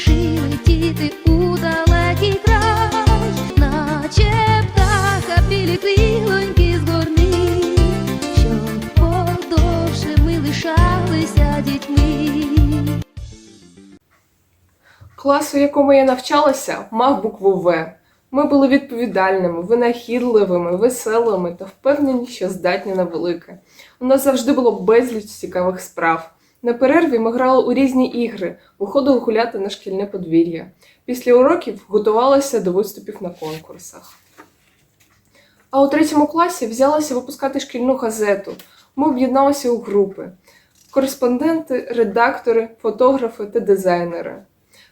спіши летіти у далекий край, наче птаха білі крілоньки з горни, щоб подовше ми лишалися дітьми. Клас, у якому я навчалася, мав букву В. Ми були відповідальними, винахідливими, веселими та впевнені, що здатні на велике. У нас завжди було безліч цікавих справ. На перерві ми грали у різні ігри, виходили гуляти на шкільне подвір'я. Після уроків готувалися до виступів на конкурсах. А у третьому класі взялася випускати шкільну газету. Ми об'єдналися у групи: кореспонденти, редактори, фотографи та дизайнери.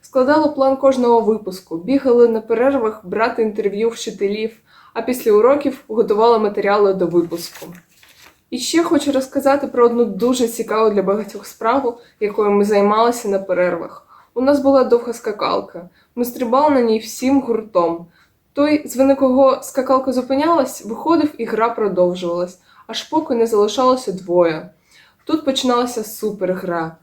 Складали план кожного випуску, бігали на перервах брати інтерв'ю вчителів, а після уроків готували матеріали до випуску. І ще хочу розказати про одну дуже цікаву для багатьох справу, якою ми займалися на перервах. У нас була довга скакалка. Ми стрибали на ній всім гуртом. Той, з вини кого скакалка зупинялась, виходив і гра продовжувалась, аж поки не залишалося двоє. Тут починалася супергра.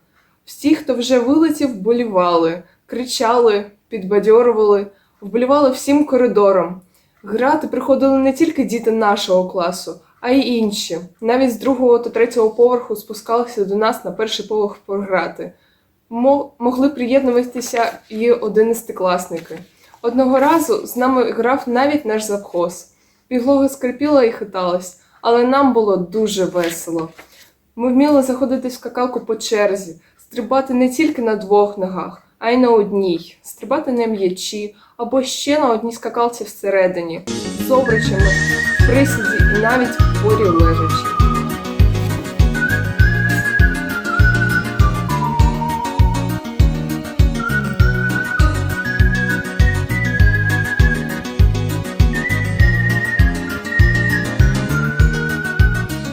Всі, хто вже вилетів, болівали, кричали, підбадьорували, вболівали всім коридором. Грати приходили не тільки діти нашого класу, а й інші. Навіть з другого та третього поверху спускалися до нас на перший поверх пограти. Мо- могли приєднуватися і одинадцятикласники. Одного разу з нами грав навіть наш завхоз. Підлога скрипіла і хиталась, але нам було дуже весело. Ми вміли заходити в скакалку по черзі, стрибати не тільки на двох ногах, а й на одній, стрибати на м'ячі або ще на одній скакалці всередині, з обручами, в присіді і навіть в порі лежачи.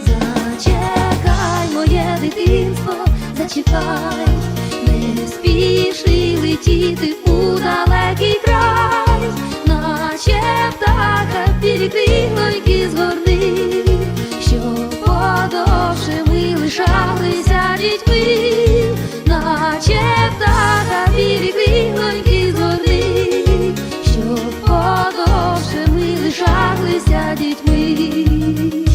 Зачекай, моє дитинство, зачекай, не спіши летіти жахлися дітьми.